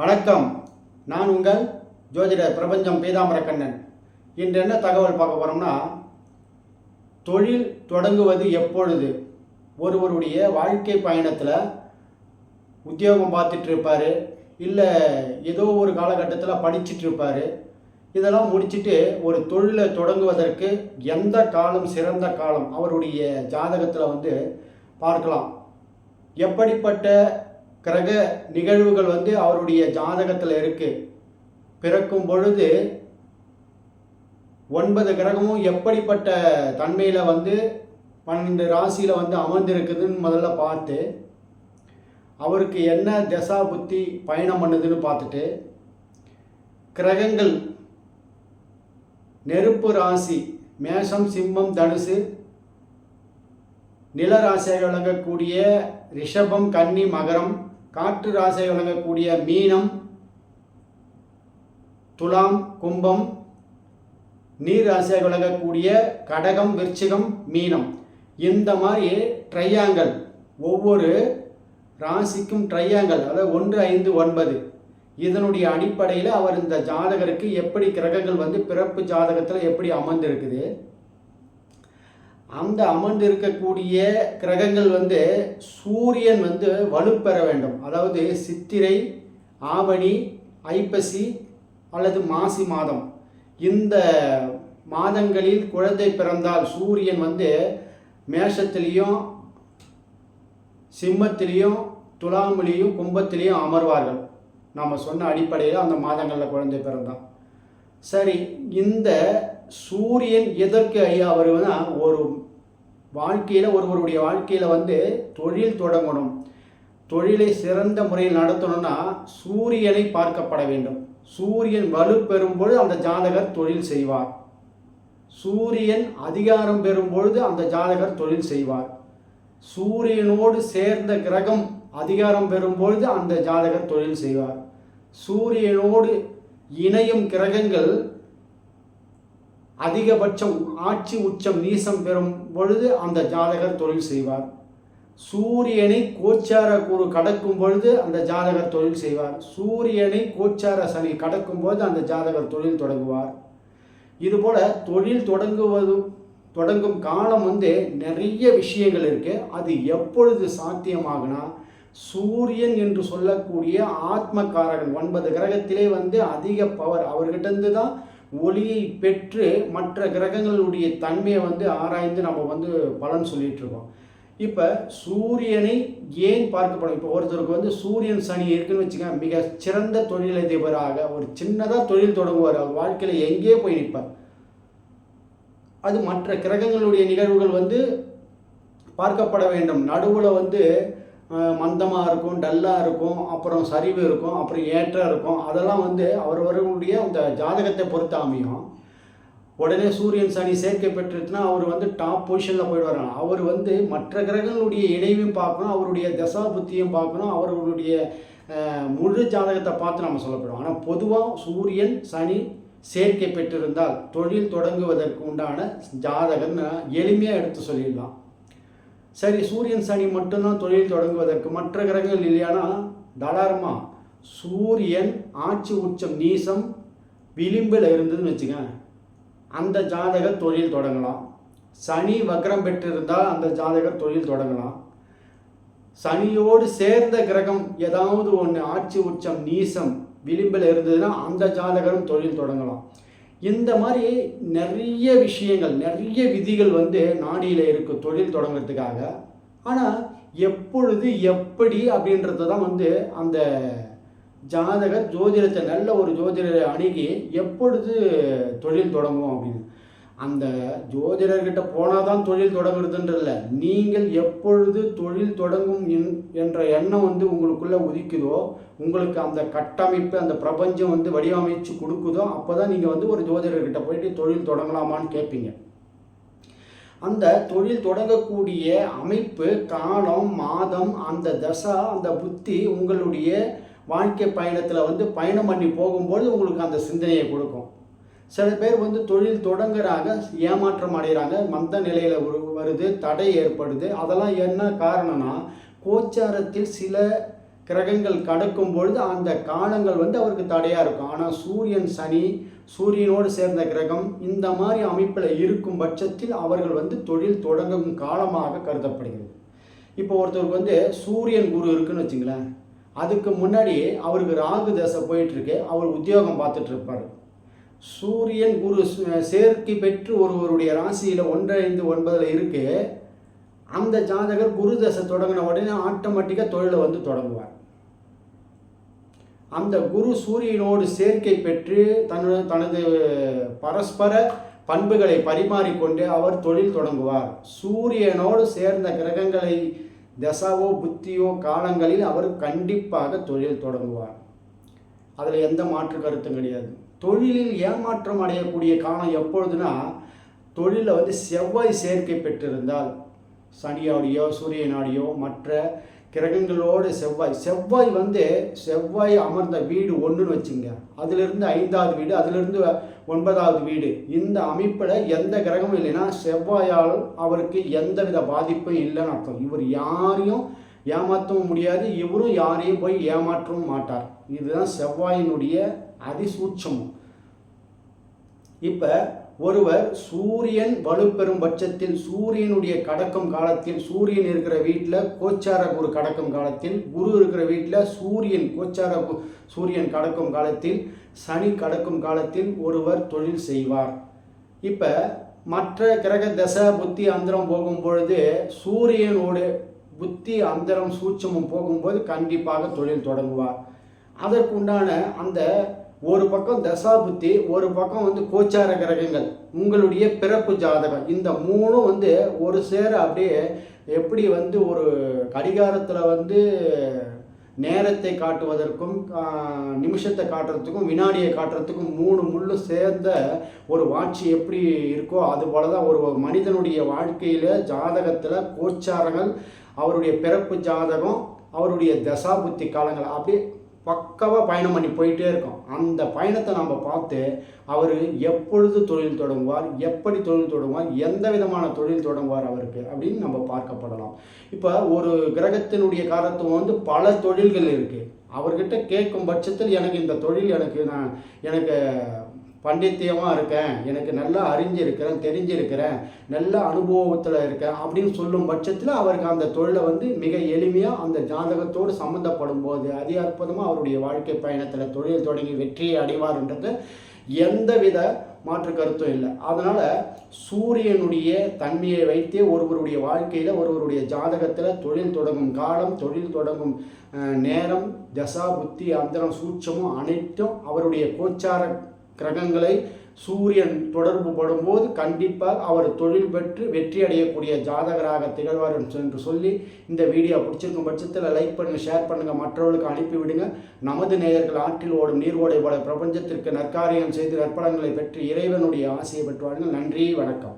வணக்கம். நான் உங்கள் ஜோதிடர் பிரபஞ்சம் பீதாமரக்கண்ணன் இன்று என்ன தகவல் பார்க்க போகிறோம்னா தொழில் தொடங்குவது எப்பொழுது? ஒருவருடைய வாழ்க்கை பயணத்தில் உத்தியோகம் பார்த்துட்டு இருப்பார் இல்லை ஏதோ ஒரு காலகட்டத்தில் படிச்சிட்டு இருப்பார் இதெல்லாம் முடிச்சுட்டு ஒரு தொழிலை தொடங்குவதற்கு எந்த காலம் சிறந்த காலம்? அவருடைய ஜாதகத்தில் வந்து பார்க்கலாம். எப்படிப்பட்ட கிரக நிகழ்வுகள் வந்து அவருடைய ஜாதகத்தில் இருக்குது பிறக்கும் பொழுது ஒன்பது கிரகமும் எப்படிப்பட்ட தன்மையில் வந்து பன்னெண்டு ராசியில் வந்து அமர்ந்திருக்குதுன்னு முதல்ல பார்த்து அவருக்கு என்ன தசா புத்தி பயணம் பண்ணுதுன்னு பார்த்துட்டு கிரகங்கள் நெருப்பு ராசி மேஷம் சிம்மம் தனுசு நில ராசியாக விளங்கக்கூடிய ரிஷபம் கன்னி மகரம் காற்று ராசை விளங்கக்கூடிய மீனம் துலாம் கும்பம் நீர் ராசியாக விளங்கக்கூடிய கடகம் விருச்சிகம் மீனம். இந்த மாதிரி ட்ரையாங்கல் ஒவ்வொரு ராசிக்கும் ட்ரையாங்கல் அதாவது ஒன்று ஐந்து ஒன்பது. இதனுடைய அடிப்படையில் அவர் இந்த ஜாதகருக்கு எப்படி கிரகங்கள் வந்து பிறப்பு ஜாதகத்தில் எப்படி அமர்ந்திருக்குது? அந்த அமர்ந்து இருக்கக்கூடிய கிரகங்கள் வந்து சூரியன் வந்து வலுப்பெற வேண்டும். அதாவது சித்திரை ஆவணி ஐப்பசி அல்லது மாசி மாதம். இந்த மாதங்களில் குழந்தை பிறந்தால் சூரியன் வந்து மேஷத்திலையும் சிம்மத்திலையும் துலாமிலையும் கும்பத்திலையும் அமர்வார்கள். நாம் சொன்ன அடிப்படையில் அந்த மாதங்களில் குழந்தை பிறந்தான். சரி இந்த சூரியன் எதற்கு ஐயா வருவதுனா ஒரு வாழ்க்கையில் ஒருவருடைய வாழ்க்கையில் வந்து தொழில் தொடங்கணும். தொழிலை சிறந்த முறையில் நடத்தணும்னா சூரியனை பார்க்கப்பட வேண்டும். சூரியன் வலு பெறும்பொழுது அந்த ஜாதகர் தொழில் செய்வார். சூரியன் அதிகாரம் பெறும்பொழுது அந்த ஜாதகர் தொழில் செய்வார். சூரியனோடு சேர்ந்த கிரகம் அதிகாரம் பெறும்பொழுது அந்த ஜாதகர் தொழில் செய்வார். சூரியனோடு இணையும் கிரகங்கள் அதிகபட்சம் ஆட்சி உச்சம் நீசம் பெறும் பொழுது அந்த ஜாதகர் தொழில் செய்வார். சூரியனை கோச்சார குரு கடக்கும் பொழுது அந்த ஜாதகர் தொழில் செய்வார். சூரியனை கோச்சார சனி கடக்கும் போது அந்த ஜாதகர் தொழில் தொடங்குவார். இதுபோல் தொழில் தொடங்குவதும் தொடங்கும் காலம் வந்து நிறைய விஷயங்கள் இருக்குது அது எப்பொழுது சாத்தியமாகுனா சூரியன் என்று சொல்லக்கூடிய ஆத்மகாரகன் ஒன்பது கிரகத்திலே வந்து அதிக பவர் அவர்கிட்டருந்து தான் ஒளியை பெற்று மற்ற கிரகங்களுடைய தன்மையை வந்து ஆராய்ந்து நம்ம வந்து பலன் சொல்லிட்டு இருக்கோம். இப்போ சூரியனை ஏன் பார்க்கப்படும்? இப்போ ஒருத்தருக்கு வந்து சூரியன் சனி இருக்குன்னு வச்சுக்கோங்க மிக சிறந்த தொழிலதிபராக ஒரு சின்னதாக தொழில் தொடங்குவார். அவர் வாழ்க்கையில் எங்கேயே போய் நிற்பார். அது மற்ற கிரகங்களுடைய நிகழ்வுகள் வந்து பார்க்கப்பட வேண்டும். நடுவில் வந்து மந்தமாக இருக்கும் டல்லாக இருக்கும் அப்புறம் சரிவு இருக்கும் அப்புறம் ஏற்றம் இருக்கும். அதெல்லாம் வந்து அவரவர்களுடைய அந்த ஜாதகத்தை பொறுத்து அமையும். உடனே சூரியன் சனி சேர்க்கை பெற்றுச்சுன்னா அவர் வந்து டாப் பொசிஷனில் போயிடுவார். அவர் வந்து மற்ற கிரகங்களுடைய இணைவையும் பார்க்கணும் அவருடைய தசா புத்தியும் பார்க்கணும் அவர்களுடைய முழு ஜாதகத்தை பார்த்து நம்ம சொல்லப்படுவோம் ஆனால் பொதுவாக சூரியன் சனி சேர்க்கை பெற்றிருந்தால் தொழில் தொடங்குவதற்கு உண்டான ஜாதகம்னு எளிமையாக எடுத்து சொல்லிடலாம். சரி சூரியன் சனி மட்டும்தான் தொழில் தொடங்குவதற்கு மற்ற கிரகங்கள் இல்லையானா? தாராளமா. சூரியன் ஆட்சி உச்சம் நீசம் விளிம்பில் இருந்ததுன்னு வச்சுங்க அந்த ஜாதகர் தொழில் தொடங்கலாம். சனி வக்ரம் பெற்றிருந்தால் அந்த ஜாதகர் தொழில் தொடங்கலாம். சனியோடு சேர்ந்த கிரகம் ஏதாவது ஒன்று ஆட்சி உச்சம் நீசம் விளிம்பில் இருந்ததுன்னா அந்த ஜாதகரும் தொழில் தொடங்கலாம். இந்த மாதிரி நிறைய விஷயங்கள் நிறைய விதிகள் வந்து நாடியில் இருக்கும் தொழில் தொடங்குறதுக்காக. ஆனால் எப்பொழுது எப்படி அப்படின்றத தான் வந்து அந்த ஜாதகர் ஜோதிடத்தை நல்ல ஒரு ஜோதிடரை அணுகி எப்பொழுது தொழில் தொடங்கும் அப்படின்னு. அந்த ஜோதிடர்கிட்ட போனால் தான் தொழில் தொடங்குறதுன்றதில்ல நீங்கள் எப்பொழுது தொழில் தொடங்கும் என்ற எண்ணம் வந்து உங்களுக்குள்ளே உதிக்குதோ உங்களுக்கு அந்த கட்டமைப்பு அந்த பிரபஞ்சம் வந்து வடிவமைச்சு கொடுக்குதோ அப்போ தான் நீங்கள் வந்து ஒரு ஜோதிடர்கிட்ட போயிட்டு தொழில் தொடங்கலாமான்னு கேட்பீங்க அந்த தொழில் தொடங்கக்கூடிய அமைப்பு காலம் மாதம் அந்த தசா அந்த புத்தி உங்களுடைய வாழ்க்கை பயணத்தில் வந்து பயணம் பண்ணி போகும்போது உங்களுக்கு அந்த சிந்தனையை கொடுக்கும். சில பேர் வந்து தொழில் தொடங்குறாங்க ஏமாற்றம் அடைகிறாங்க மந்த நிலையில் வருது தடை ஏற்படுது. அதெல்லாம் என்ன காரணம்னா கோச்சாரத்தில் சில கிரகங்கள் கடக்கும் பொழுது அந்த காலங்கள் வந்து அவருக்கு தடையாக இருக்கும். ஆனால் சூரியன் சனி சூரியனோடு சேர்ந்த கிரகம் இந்த மாதிரி அமைப்பில் இருக்கும் பட்சத்தில் அவர்கள் வந்து தொழில் தொடங்கும் காலமாக கருதப்படுகிறது. இப்போ ஒருத்தருக்கு வந்து சூரியன் குரு இருக்குன்னு வச்சுங்களேன் அதுக்கு முன்னாடி அவருக்கு ராகு தசை போயிட்டுருக்கு அவர் உத்தியோகம் பார்த்துட்ருப்பார் சூரியன் குரு சேர்க்கை பெற்று ஒருவருடைய ராசியில் ஒன்றைந்து ஒன்பதில் இருக்கு. அந்த ஜாதகர் குரு தசை தொடங்கின உடனே ஆட்டோமேட்டிக்காக தொழிலை வந்து தொடங்குவார். அந்த குரு சூரியனோடு சேர்க்கை பெற்று தனது தனது பரஸ்பர பண்புகளை பரிமாறிக்கொண்டு அவர் தொழில் தொடங்குவார். சூரியனோடு சேர்ந்த கிரகங்களை தசாவோ புத்தியோ காலங்களில் அவர் கண்டிப்பாக தொழில் தொடங்குவார். அதில் எந்த மாற்று கருத்தும் கிடையாது. தொழிலில் ஏமாற்றம் அடையக்கூடிய காலம் எப்பொழுதுனா தொழிலில் வந்து செவ்வாய் சேர்க்கை பெற்றிருந்தால் சனியாடியோ சூரியனாடியோ மற்ற கிரகங்களோடு செவ்வாய் செவ்வாய் வந்து செவ்வாய் அமர்ந்த வீடு ஒன்றுன்னு வச்சுங்க. அதிலிருந்து ஐந்தாவது வீடு அதிலிருந்து ஒன்பதாவது வீடு. இந்த அமைப்பில் எந்த கிரகமும் இல்லைன்னா செவ்வாயால் அவருக்கு எந்தவித பாதிப்பும் இல்லைன்னு அர்த்தம். இவர் யாரையும் ஏமாற்றவும் முடியாது இவரும் யாரையும் போய் ஏமாற்றவும் மாட்டார். இதுதான் செவ்வாயினுடைய அதிசூட்சமம். இப்போ ஒருவர் சூரியன் வலுப்பெறும் பட்சத்தில் சூரியனுடைய கடக்கும் காலத்தில் சூரியன் இருக்கிற வீட்டில் கோச்சார குரு கடக்கும் காலத்தில் குரு இருக்கிற வீட்டில் சூரியன் கோச்சார கு- சூரியன் கடக்கும் காலத்தில் சனி கடக்கும் காலத்தில் ஒருவர் தொழில் செய்வார். இப்போ மற்ற கிரக தசை புத்தி அந்தரம் போகும் பொழுது சூரியனோட புத்தி அந்தரம் சூட்சமும் போகும்போது கண்டிப்பாக தொழில் தொடங்குவார். அதற்குண்டான அந்த ஒரு பக்கம் தசாபுத்தி ஒரு பக்கம் வந்து கோச்சார கிரகங்கள் உங்களுடைய பிறப்பு ஜாதகம். இந்த மூணும் வந்து ஒரு சேர அப்படியே எப்படி வந்து ஒரு கடிகாரத்தில் வந்து நேரத்தை காட்டுவதற்கும் நிமிஷத்தை காட்டுறதுக்கும் வினாடியை காட்டுறதுக்கும் மூணு முள்ளு சேர்ந்த ஒரு வாட்சி எப்படி இருக்கோ அது போல தான் ஒரு மனிதனுடைய வாழ்க்கையில் ஜாதகத்தில் கோச்சாரங்கள் அவருடைய பிறப்பு ஜாதகம் அவருடைய தசாபுத்தி காலங்கள். அப்படியே பக்காவாக பயணம் பண்ணி போயிட்டே இருக்கோம். அந்த பயணத்தை நம்ம பார்த்து அவர் எப்பொழுது தொழில் தொடங்குவார் எப்படி தொழில் தொடங்குவார் எந்த விதமான தொழில் தொடங்குவார் அவருக்கு அப்படின்னு நம்ம பார்க்கப்படலாம். இப்போ ஒரு கிரகத்தினுடைய காரத்துவம் வந்து பல தொழில்கள் இருக்குது அவர்கிட்ட கேட்கும் பட்சத்தில் எனக்கு இந்த தொழில் எனக்கு நான் எனக்கு பண்டித்தியமாக இருக்கேன். எனக்கு நல்லா அறிஞ்சிருக்கிறேன் தெரிஞ்சிருக்கிறேன் நல்ல அனுபவத்தில் இருக்கேன் அப்படின்னு சொல்லும் பட்சத்தில் அவருக்கு அந்த தொழிலை வந்து மிக எளிமையாக அந்த ஜாதகத்தோடு சம்மந்தப்படும் போது அதி அற்புதமாக அவருடைய வாழ்க்கை பயணத்தில் தொழில் தொடங்கி வெற்றியை அடைவார்ன்றது எந்தவித மாற்று கருத்தும் இல்லை. அதனால் சூரியனுடைய தன்மையை வைத்தே ஒருவருடைய வாழ்க்கையில் ஒருவருடைய ஜாதகத்தில் தொழில் தொடங்கும் காலம் தொழில் தொடங்கும் நேரம் தசா புத்தி அந்தரம் சூட்சமும் அனைத்தும் அவருடைய கோச்சார கிரகங்களை சூரியன் தொடர்பு படும்போது கண்டிப்பாக அவர் தொழில் பெற்று வெற்றி அடையக்கூடிய ஜாதகராக திகழ்வார் என்று சொல்லி இந்த வீடியோ பிடிச்சிருக்கும் பட்சத்தில் லைக் பண்ணுங்கள் ஷேர் பண்ணுங்கள் மற்றவர்களுக்கு அனுப்பிவிடுங்க நமது நேயர்கள் ஆற்றில் ஓடும் நீர் ஓடை போல பிரபஞ்சத்திற்கு நற்காரியம் செய்து நற்பலன்களை பெற்று இறைவனுடைய ஆசையை பெற்றுவார்கள். நன்றி வணக்கம்.